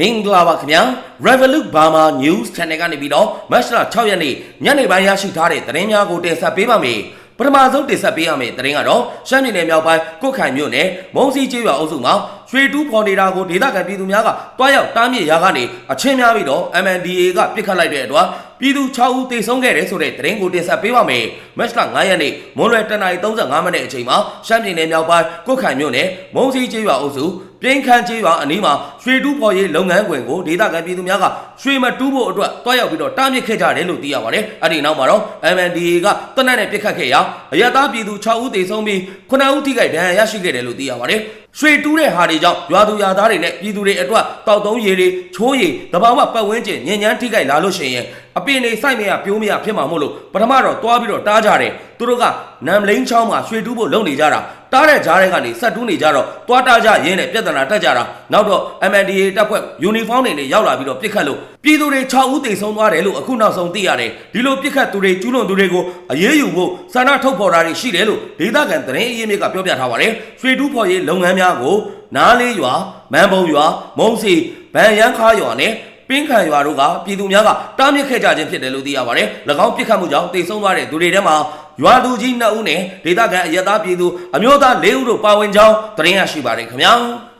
မင်္ဂလာပါခင်ဗျာ Revolut Burma News Channel ကနေပြီးတော့မတ်လ6ရက်နေ့ညနေပိုင်းရရှိထားတဲ့သတင်းများကိုတင်ဆက်ပေးပါမယ်ပထမဆုံးတင်ဆက်ပေးရမယ့်သတင်းကတော့ရှမ်းပြည်နယ်မြောက်ပိုင်းကုတ်ခိုင်မြို့နယ်မုံစီကျေးရွာအုပ်စုမှာ ရွှေတူးဖော်နေတာကိုဒေသခံပြည်သူများကတွားရောက်တားမြစ်ရာကနေအချင်းများပြီးတော့ MNDAA ကပြစ်ခတ်လိုက်တဲ့အတွက်ပြည်သူ6ဦးသေဆုံးခဲ့တယ်ဆိုတဲ့သတင်းကိုတင်ဆက်ပေးပါမယ်မတ်လ9ရက်နေ့မွန်းလွယ်တနင်္လာ35မိနစ်အချိန်မှာရှမ်းပြည်နယ်မြောက်ပိုင်းကုတ်ခိုင်မြို့နယ်မုံစီကျေးရွာအုပ်စုပြင်းခန်းကျေးရွာအနီးမှာရွှေတူးဖော်ရေးလုပ်ငန်းခွင်ကိုဒေသခံပြည်သူများကရွှေမတူးဖို့အတွက်တွားရောက်ပြီးတော့တားမြစ်ခဲ့ကြတယ်လို့သိရပါတယ်အဲ့ဒီနောက်မှာတော့ MNDAA ကတနက်နဲ့ပြစ်ခတ်ခဲ့ရာအရတားပြည်သူ6ဦးသေဆုံးပြီး9ဦးထိခိုက်ဒဏ်ရာရရှိခဲ့တယ်လို့သိရပါတယ်ရွှေတူးတဲ့ဟာတွေကြောင့်ရွာသူရွာသားတွေနဲ့ပြည်သူတွေအတွက်တောက်သုံးရေတွေချိုးရည်တဘာဝပတ်ဝန်းကျင်ညဉ့်ညမ်းထိခိုက်လာလို့ရှိရင်အပင်တွေစိုက်မရပြိုးမရဖြစ်မှာမို့လို့ပထမတော့တွားပြီးတော့တားကြတယ်သူတို့ကနမ်လိန်ချောင်းမှာရွှေတူးဖို့လုပ်နေကြတာတားတဲ့ကြားထဲကနေဆက်တူးနေကြတော့တွားတားကြရင်းနဲ့ပြဿနာတက်ကြတာနောက်တော့ MNDA တပ်ဖွဲ့ယူနီဖောင်းတွေနဲ့ရောက်လာပြီးတော့ပြစ်ခတ်လို့ပြည်သူတွေ6ဦးသေဆုံးသွားတယ်လို့အခုနောက်ဆုံးသိရတယ်ဒီလိုပြစ်ခတ်သူတွေကျူးလွန်သူတွေကိုအရေးယူဖို့ဆန္ဒထုတ်ဖော်တာတွေရှိတယ်လို့ဒေသခံသတင်းအရင်းမြစ်ကပြောပြထားပါတယ်ရွှေတူးဖော်ရေးလုပ်ငန်းများကိုနားလေးရွာမန်ပုံရွာမုံစီဗန်ရန်ခါရွာနဲ့ ပင်းခံရွာတို့ကပြည်သူများကတားမြစ်ခဲ့ကြခြင်းဖြစ်တယ်လို့သိရပါတယ်။၎င်းပြစ်ခတ်မှုကြောင့်တိတ်ဆုံးသွားတဲ့သူတွေထဲမှာရွာသူကြီး2ဦးနဲ့ဒေသခံအရက်သားပြည်သူအမျိုးသား4ဦးတို့ပါဝင်ကြောင်းသတင်းရရှိပါတယ်ခင်ဗျာ။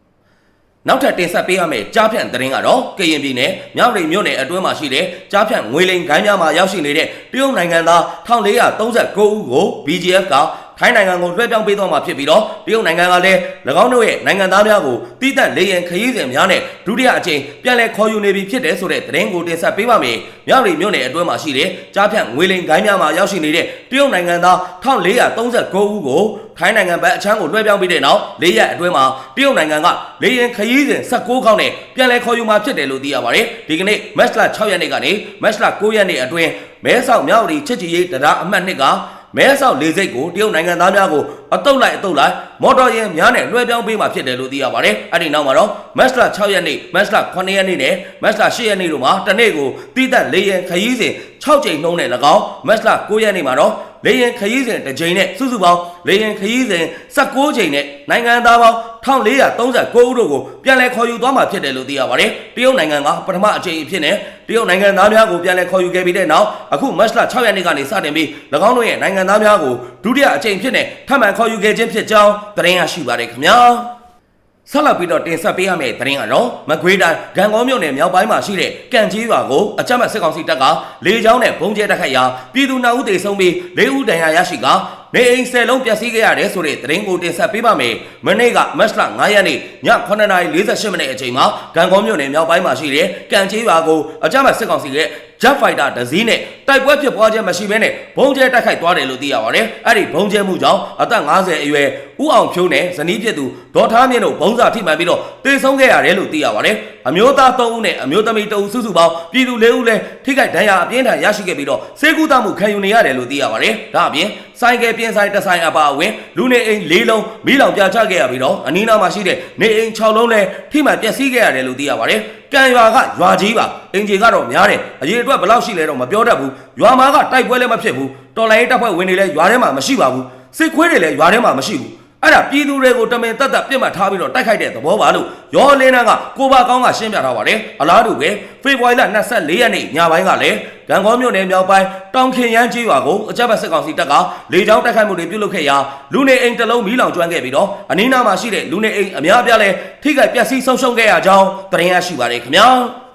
နောက်ထပ်တင်ဆက်ပေးရမယ့်ကြားဖြန့်သတင်းကတော့ကရင်ပြည်နယ်မြောက်ရိမြို့နယ်အတွင်းမှာရှိတဲ့ကြားဖြန့်ငွေလိန်ခိုင်းများမှာရောက်ရှိနေတဲ့တရုတ်နိုင်ငံသား1439ဦးကို BGF က ထိုင်းနိုင်ငံကိုလွှဲပြောင်းပေးသွားမှာဖြစ်ပြီးတော့တရုတ်နိုင်ငံကလည်း၎င်းတို့ရဲ့နိုင်ငံသားများကိုတည်တံ့လေရင်ခရီးစဉ်များနဲ့ဒုတိယအကြိမ်ပြန်လည်ခေါ်ယူနေပြီဖြစ်တယ်ဆိုတဲ့သတင်းကိုတင်ဆက်ပေးပါမယ်။မြောက်ရီမြို့နယ်အတွင်းမှာရှိတဲ့ကြားဖြန့်ငွေလိန်ဂိုင်းများမှာရောက်ရှိနေတဲ့တရုတ်နိုင်ငံသား1439ဦးကိုထိုင်းနိုင်ငံဘက်အချမ်းကိုလွှဲပြောင်းပြီးတဲ့နောက်၄ရက်အတွင်းမှာတရုတ်နိုင်ငံကလေရင်ခရီးစဉ်16ခေါက်နဲ့ပြန်လည်ခေါ်ယူမှာဖြစ်တယ်လို့သိရပါတယ်။ဒီကနေ့မတ်လ6ရက်နေ့ကနေမတ်လ9ရက်နေ့အတွင်းမဲဆောက်မြောက်ရီချစ်ချီရေးတရားအမှတ်2က မဲဆောက်လေစိတ်ကိုတရုတ်နိုင်ငံသားများကိုအတုပ်လိုက်အတုပ်လိုက်မော်တော်ယာဉ်များနဲ့လွှဲပြောင်းပေးမှာဖြစ်တယ်လို့သိရပါတယ်။အဲ့ဒီနောက်မှာတော့မတ်လ6ရက်နေ့မတ်လ9ရက်နေ့နဲ့မတ်လ10ရက်နေ့တို့မှာတစ်နေ့ကိုတိသက်လေရင်ခရီးစဉ်6ကြိမ်နှုံးနဲ့၎င်းမတ်လ9ရက်နေ့မှာတော့ လေရင်ခရီးစဉ်တစ်ကြိမ်နဲ့စုစုပေါင်းလေရင်ခရီးစဉ်16ကြိမ်နဲ့နိုင်ငံသားပေါင်း1439ဦးတို့ကိုပြန်လည်ခေါ်ယူသွားမှာဖြစ်တယ်လို့သိရပါတယ်။တရုတ်နိုင်ငံကပထမအကြိမ်အဖြစ်နဲ့တရုတ်နိုင်ငံသားများကိုပြန်လည်ခေါ်ယူခဲ့ပြီးတဲ့နောက်အခုမတ်လ6ရက်နေ့ကနေစတင်ပြီး၎င်းတို့ရဲ့နိုင်ငံသားများကိုဒုတိယအကြိမ်ဖြစ်နဲ့ထပ်မံခေါ်ယူခဲ့ခြင်းဖြစ်ကြောင်းသတင်းရရှိပါတယ်ခင်ဗျာ။ ဆက်လက်ပြီးတော့တင်ဆက်ပေးရမယ့်သတင်းကတော့မကွေးတိုင်းဂံကောမြို့နယ်မြောက်ပိုင်းမှာရှိတဲ့ကံကြီးရွာကိုအကြမ်းဖက်စစ်ကောင်စီတပ်ကလေကြောင်းနဲ့ဘုံကျဲတိုက်ခိုက်ရာပြည်သူနှောက်ဦးတေဆုံးပြီး၄ဦးဒဏ်ရာရရှိက နေအိမ်ဆယ်လုံးပျက်စီးခဲ့ရတယ်ဆိုတဲ့သတင်းကိုတင်ဆက်ပေးပါမယ်။မနေ့ကမတ်လ9ရက်နေ့ည9:48မိနစ်အချိန်မှာဂံကောမြို့နယ်မြောက်ပိုင်းမှာရှိတဲ့ကံကြီးရွာကိုအကြမ်းဖက်စစ်ကောင်စီရဲ့ Jet Fighter တစ်စီးနဲ့တိုက်ပွဲဖြစ်ပွားခြင်းမရှိဘဲနဲ့ဘုံကျဲတိုက်ခိုက်သွားတယ်လို့သိရပါတယ်။အဲ့ဒီဘုံကျဲမှုကြောင့်အသက်50အရွယ်ဦးအောင်ဖြိုးနဲ့ဇနီးဖြစ်သူဒေါ်ထားမြင့်တို့ဘုံစာထိမှန်ပြီးတော့တေဆုံးခဲ့ရတယ်လို့သိရပါတယ်။အမျိုးသား3ဦးနဲ့အမျိုးသမီး2ဦးစုစုပေါင်းပြည်သူ4ဦးလည်းထိခိုက်ဒဏ်ရာအပြင်းထန်ရရှိခဲ့ပြီးတော့စေကူတာမှုခံယူနေရတယ်လို့သိရပါတယ်။ဒါအပြင် ဆိုင်ကယ်ပြင်းဆိုင်တစ်ဆိုင်အပါအဝင်လူနေအိမ်၄လုံးမိလောင်ပြချခဲ့ရပြီးတော့အနီးနားမှာရှိတဲ့နေအိမ်6လုံးလည်းထိမှန်ပျက်စီးခဲ့ရတယ်လို့သိရပါတယ်။ကံရွာကရွာကြီးပါအင်ဂျီကတော့များတယ်အရေးအတွက်ဘယ်လောက်ရှိလဲတော့မပြောတတ်ဘူးရွာမှာကတိုက်ပွဲလည်းမဖြစ်ဘူးတော်လိုင်းတပ်ဖွဲ့ဝင်တွေလည်းရွာထဲမှာမရှိပါဘူးစစ်ခွေးတွေလည်းရွာထဲမှာမရှိဘူး အဲ့ဒါပြည်သူတွေကိုတမင်တက်တက်ပြစ်မှတ်ထားပြီးတော့တိုက်ခိုက်တဲ့သဘောပါလို့ရောလင်းနန်းကကိုပါကောင်းကရှင်းပြထားပါတယ်အလားတူပဲဖေဖော်ဝါရီလ24ရက်နေ့ညပိုင်းကလည်းဂံကောမြို့နယ်မြောက်ပိုင်းတောင်ခင်ရမ်းကြီးရွာကိုအကြမ်းဖက်စစ်ကောင်စီတပ်ကလေကြောင်းတိုက်ခိုက်မှုတွေပြုလုပ်ခဲ့ရာလူနေအိမ်တစ်လုံးမီးလောင်ကျွမ်းခဲ့ပြီးတော့အနီးနားမှာရှိတဲ့လူနေအိမ်အများအပြားလည်းထိခိုက်ပျက်စီးဆုံးရှုံးခဲ့ရကြောင်းသတင်းရရှိပါတယ်ခင်ဗျာ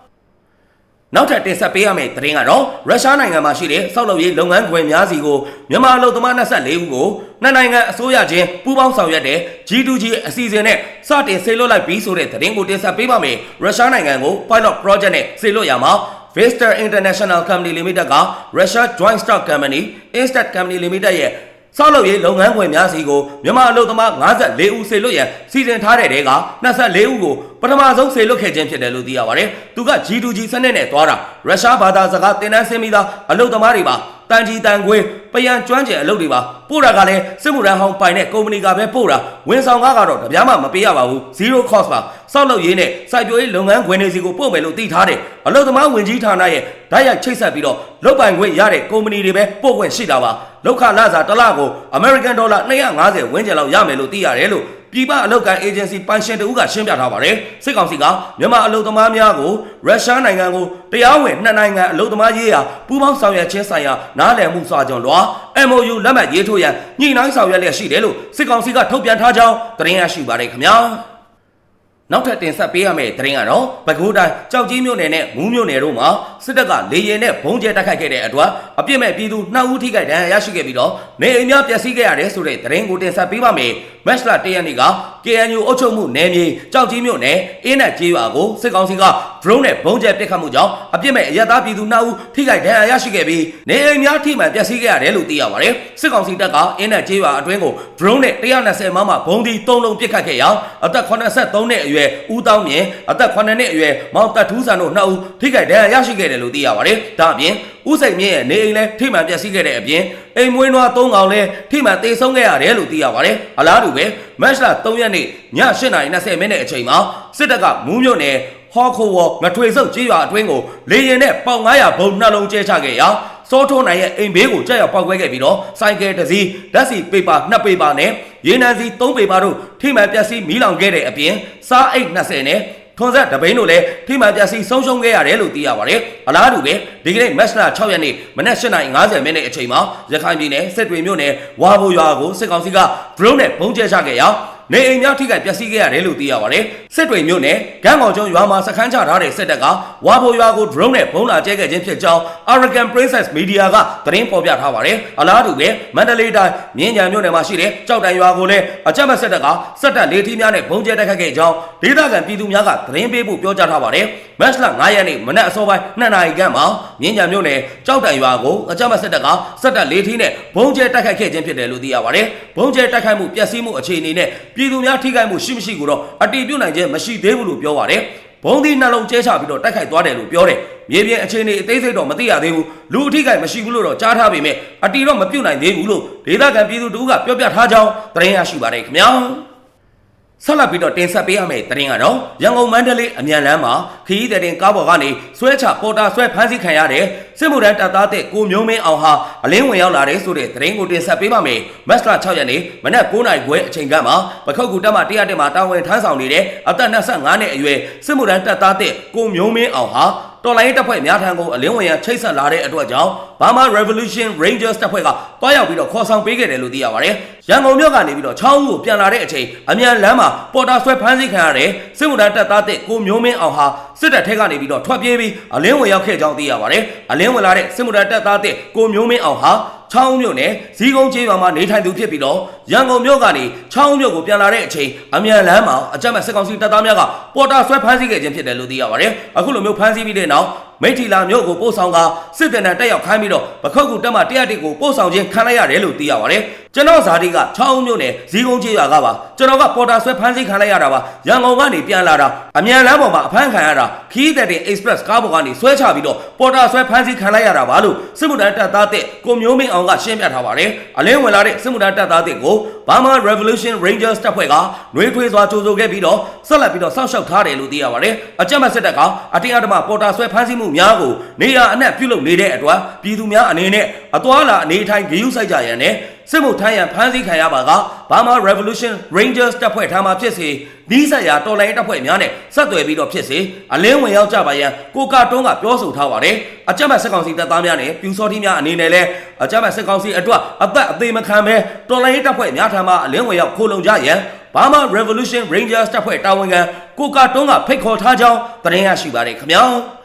နောက်ထပ်တင်ဆက်ပေးရမယ့်သတင်းကတော့ရုရှားနိုင်ငံမှာရှိတဲ့စောက်လုပ်ရေးလုပ်ငန်းခွင်များစီကိုမြန်မာအလုပ်သမား24ဦးကိုနှစ်နိုင်ငံအစိုးရချင်းပူးပေါင်းဆောင်ရွက်တဲ့ G2G အစီအစဉ်နဲ့စတင်ဆေးလွတ်လိုက်ပြီးဆိုတဲ့သတင်းကိုတင်ဆက်ပေးပါမယ်။ရုရှားနိုင်ငံကို pilot project နဲ့ဆေးလွတ်ရမှာ Vista International Company Limited က Russia Joint Stock Company Instat Company Limited ရဲ့ ဆောက်လုပ်ရေးလုပ်ငန်းခွင်များစီကိုမြန်မာအလုပ်သမား54ဦးဆေလွတ်ရန်စီစဉ်ထားတဲ့တဲက24ဦးကိုပထမဆုံးဆေလွတ်ခဲ့ခြင်းဖြစ်တယ်လို့သိရပါတယ်။သူက G2G စနစ်နဲ့သွားတာရုရှားဘာသာစကားသင်တန်းဆင်းပြီးသားအလုပ်သမားတွေပါ တန်ကြီးတန်ခွေးပယံကျွမ်းကျင်အလုပ်တွေပါပို့တာကလည်းစစ်မှုရန်ဟောင်းပိုင်တဲ့ကုမ္ပဏီကပဲပို့တာဝန်ဆောင်ကားကတော့တပြားမှမပေးရပါဘူး zero cost ပါစောက်လုပ်ရေးနဲ့စိုက်ပျိုးရေးလုပ်ငန်းခွင်တွေစီကိုပို့မယ်လို့သိထားတယ်အလုပ်သမားဝင်ကြီးဌာနရဲ့ဓာတ်ရိုက်ချိတ်ဆက်ပြီးတော့လုပ်ပိုင်ခွင့်ရတဲ့ကုမ္ပဏီတွေပဲပို့ခွင့်ရှိတာပါလောက်ခလာစာတစ်လကို American Dollar 250ဝန်းကျင်လောက်ရမယ်လို့သိရတယ်လို့ ပြည်ပအလုပ်ကိုင်အေဂျင်စီပိုင်ရှင်တဦးကရှင်းပြထားပါတယ်စစ်ကောင်စီကမြန်မာအလုပ်သမားများကိုရုရှားနိုင်ငံကိုတရားဝင်နှစ်နိုင်ငံအလုပ်သမားရေးရာပူးပေါင်းဆောင်ရွက်ခြင်းဆိုင်ရာနားလည်မှုစာချုပ်လွှာ MOU လက်မှတ်ရေးထိုးရန်ညှိနှိုင်းဆောင်ရွက်လျက်ရှိတယ်လို့စစ်ကောင်စီကထုတ်ပြန်ထားကြောင်းသတင်းရရှိပါတယ်ခင်ဗျာ နောက်ထပ်တင်ဆက်ပေးရမယ့်သတင်းကတော့ပဲခူးတိုင်းကြောက်ကြီးမြို့နယ်နဲ့မူးမြို့နယ်တို့မှာစစ်တပ်ကလေရင်နဲ့ဘုံကျဲတိုက်ခိုက်ခဲ့တဲ့အတွက်အပြစ်မဲ့ပြည်သူ2ဦးထိခိုက်ဒဏ်ရာရရှိခဲ့ပြီးတော့နေအိမ်များပျက်စီးခဲ့ရတယ်ဆိုတဲ့သတင်းကိုတင်ဆက်ပေးပါမယ်။မက်စလာတရက်နေ့က KNU အုပ်ချုပ်မှုနယ်မြေကြောက်ကြီးမြို့နယ်အင်းနဲ့ကျေးရွာကိုစစ်ကောင်စီက drone နဲ့ဘုံကျဲပစ်ခတ်မှုကြောင့်အပြစ်မဲ့အရက်သားပြည်သူ2ဦးထိခိုက်ဒဏ်ရာရရှိခဲ့ပြီးနေအိမ်များထိမှန်ပျက်စီးခဲ့ရတယ်လို့သိရပါတယ်။စစ်ကောင်စီတပ်ကအင်းနဲ့ကျေးရွာအတွင်းကို drone နဲ့120မမဘုံဒီ3လုံးပစ်ခတ်ခဲ့ရာအသက်83နှစ်အရွယ်ဦးတောင်းမြင့်အသက်9နှစ်အရွယ်မောင်တက်ထူးဆန်တို့2ဦးထိခိုက်ဒဏ်ရာရရှိခဲ့တယ်လို့သိရပါတယ်။ဒါအပြင်ဦးစိန်မြင့်ရဲ့နေအိမ်လည်းထိမှန်ပျက်စီးခဲ့တဲ့အပြင်အိမ်မွေးနွား3ကောင်လည်းထိမှန်တေဆုံးခဲ့ရတယ်လို့သိရပါတယ်။အလားတူပဲမတ်လ3ရက်နေ့ည8:20မိနစ်အချိန်မှာစစ်တပ်ကမူးမြို့နယ်ဟောခိုဝငထွေစုပ်ကြေးရွာအတွင်းကိုလေရင်နဲ့ပေါင်900ဘုံနှလုံးကျဲချခဲ့ရာစောထိုးနိုင်ရဲ့အိမ်ဘေးကိုကြောက်ရောက်ပောက်ခွဲခဲ့ပြီးတော့စိုက်ကယ်တစ်စီးဓာတ်စီပေပါ2ပေပါနဲ့ ရေနံစီ3ပေပါတို့ထိမှန်ပျက်စီးမီးလောင်ခဲ့တဲ့အပြင်စားအိတ်20နဲ့ထွန်ဆက်တပိန်းတို့လည်းထိမှန်ပျက်စီးဆုံးရှုံးခဲ့ရတယ်လို့သိရပါတယ်။အလားတူပဲဒီကနေ့မတ်လ6ရက်နေ့မနက်8:50မိနစ်အချိန်မှာရခိုင်ပြည်နယ်စစ်တွေမြို့နယ်ဝါဘိုရွာကိုစစ်ကောင်စီက drone နဲ့ပုံကျဲချခဲ့ရာ နေအိမ်များထိခိုက်ပျက်စီးခဲ့ရတယ်လို့သိရပါတယ်။စစ်တွေမြို့နယ်ကမ်းကောင်ကျွန်းရွာမှာစခန်းချထားတဲ့စစ်တပ်ကဝါဘိုရွာကို drone နဲ့ပုံလာကျဲခဲ့ခြင်းဖြစ်ကြောင်း Arakan Princess Media ကသတင်းဖော်ပြထားပါတယ်။အလားတူပဲမန္တလေးတိုင်းမြင်းကြံမြို့နယ်မှာရှိတဲ့ကြောက်တန်ရွာကိုလည်းအကြမ်းဖက်စစ်တပ်ကစစ်တပ်လေးထီးများနဲ့ပုံကျဲတိုက်ခတ်ခဲ့ကြောင်းဒေသခံပြည်သူများကသတင်းပေးဖို့ပြောကြားထားပါတယ်။မတ်လ9ရက်နေ့မနက်အစောပိုင်း2နာရီခန့်မှာမြင်းကြံမြို့နယ်ကြောက်တန်ရွာကိုအကြမ်းဖက်စစ်တပ်ကစစ်တပ်လေးထီးနဲ့ပုံကျဲတိုက်ခတ်ခဲ့ခြင်းဖြစ်တယ်လို့သိရပါတယ်။ပုံကျဲတိုက်ခိုက်မှုပျက်စီးမှုအခြေအနေနဲ့ပြည်သူများထိခိုက်မှုရှိမရှိကိုတော့အတည်ပြုနိုင်ခြင်းမရှိသေးဘူးလို့ပြောပါတယ်။ဘုံဒီနှလုံးကျဲချပြီးတော့တိုက်ခိုက်သွားတယ်လို့ပြောတယ်။မြေပြင်အခြေအနေအသေးစိတ်တော့မသိရသေးဘူး။လူအထိခိုက်မရှိဘူးလို့တော့ကြားထားပေမဲ့အတီတော့မပြုတ်နိုင်သေးဘူးလို့ဒေသခံပြည်သူတို့ကပြောပြထားကြောင်းသတင်းရရှိပါတယ်ခင်ဗျာ။ ဆက်လက်ပြီးတော့တင်ဆက်ပေးရမယ့်သတင်းကတော့ရန်ကုန်မန္တလေးအမြန်လမ်းမှာခရီးသည်တင်ကားပေါ်ကနေဆွဲချပေါ်တာဆွဲဖမ်းဆီးခံရတဲ့စစ်မှုထမ်းတပ်သားတဲ့ကိုမျိုးမင်းအောင်ဟာအလင်းဝင်ရောက်လာတဲ့ဆိုတဲ့သတင်းကိုတင်ဆက်ပေးပါမယ်။မတ်လ6ရက်နေ့မနက်9:00နာရီခွဲအချိန်ကမှပခုတ်ကူတပ်မ100တက်မှာတာဝန်ထမ်းဆောင်နေတဲ့အသက်25နှစ်အရွယ်စစ်မှုထမ်းတပ်သားတဲ့ကိုမျိုးမင်းအောင်ဟာ တော်လိုင်းတပ်ဖွဲ့များထံကိုအလင်းဝင်ရချိတ်ဆက်လာတဲ့အတွက်ကြောင့် Burma Revolution Rangers တပ်ဖွဲ့ကတွားရောက်ပြီးတော့ခေါ်ဆောင်ပေးခဲ့တယ်လို့သိရပါတယ်။ရန်ကုန်မြို့ကနေပြီးတော့ချောင်းဦးကိုပြန်လာတဲ့အချိန်အမြန်လမ်းမှာပေါ်တာဆွဲဖမ်းဆီးခံရတဲ့စစ်မှုထမ်းတပ်သားတဲ့ကိုမျိုးမင်းအောင်ဟာစစ်တပ်ထဲကနေပြီးတော့ထွက်ပြေးပြီးအလင်းဝင်ရောက်ခဲ့ကြောင်းသိရပါတယ်။အလင်းဝင်လာတဲ့စစ်မှုထမ်းတပ်သားတဲ့ကိုမျိုးမင်းအောင်ဟာ ချောင်းမြို့နယ်ဇီးကုန်းကျေးရွာမှာနေထိုင်သူဖြစ်ပြီးတော့ရန်ကုန်မြို့ကနေချောင်းမြို့ကိုပြန်လာတဲ့အချိန်အမြန်လမ်းမှာအကြမ်းဖက်စစ်ကောင်စီတပ်သားများကပေါ်တာဆွဲဖမ်းဆီးခဲ့ခြင်းဖြစ်တယ်လို့သိရပါတယ်။အခုလိုမျိုးဖမ်းဆီးပြီးတဲ့နောက်မိထီလာမြို့ကိုပို့ဆောင်ကစစ်တပ်နဲ့တက်ရောက်ခိုင်းပြီးတော့ပခုတ်ကူတက်မှ100တိကိုပို့ဆောင်ခြင်းခံလိုက်ရတယ်လို့သိရပါတယ်။ကျွန်တော်ဇာတိကချောင်းမြို့နယ်ဇီးကုန်းကျေးရွာကပါကျွန်တော်ကပေါ်တာဆွဲဖမ်းဆီးခံလိုက်ရတာပါရန်ကုန်ကနေပြန်လာတာအမြန်လမ်းပေါ်မှာအဖမ်းခံရတာခီးတဲ့တင် express ကားပေါ်ကနေဆွဲချပြီးတော့ပေါ်တာဆွဲဖမ်းဆီးခံလိုက်ရတာပါလို့စစ်မှုထမ်းတပ်သားတဲ့ကိုမျိုးမင်းအောင်ကရှင်းပြထားပါတယ်။အလင်းဝင်လာတဲ့စစ်မှုထမ်းတပ်သားတဲ့ကို Burma Revolution Rangers တပ်ဖွဲ့ကနှွေးထွေးစွာကြိုးဆိုခဲ့ပြီးတော့ဆက်လက်ပြီးတော့စောင့်ရှောက်ထားတယ်လို့သိရပါတယ်။အကြမ်းဖက်စစ်တပ်ကအတင်းအဓမ္မပေါ်တာဆွဲဖမ်းဆီးမှုများကိုနေရအနှံ့ပြုလုပ်နေတဲ့အတွက်ပြည်သူများအနေနဲ့အသွာလာအနေထိုင်ဂရုစိုက်ကြရန်နဲ့စစ်မှုထမ်းရန်ဖမ်းဆီးခံရပါက Burma Revolution Rangers တပ်ဖွဲ့ထားမှာဖြစ်စေဒီဆက်ရာတော်လိုင်းတပ်ဖွဲ့များနဲ့ဆက်သွယ်ပြီးတော့ဖြစ်စေအလင်းဝင်ရောက်ကြပါရန်ကိုကာတွန်းကပြောဆိုထားပါတယ်။အကြမ်းဖက်စစ်ကောင်စီတပ်သားများနဲ့ပြူစောတိများအနေနဲ့လည်းအကြမ်းဖက်စစ်ကောင်စီအတွက်အသက်အသေးမခံပဲတော်လိုင်းတပ်ဖွဲ့များထံမှအလင်းဝင်ရောက်ခိုးလုံကြရန် Burma Revolution Rangers တပ်ဖွဲ့တာဝန်ခံကိုကာတွန်းကဖိတ်ခေါ်ထားကြောင်းသတင်းရရှိပါတယ်ခင်ဗျာ။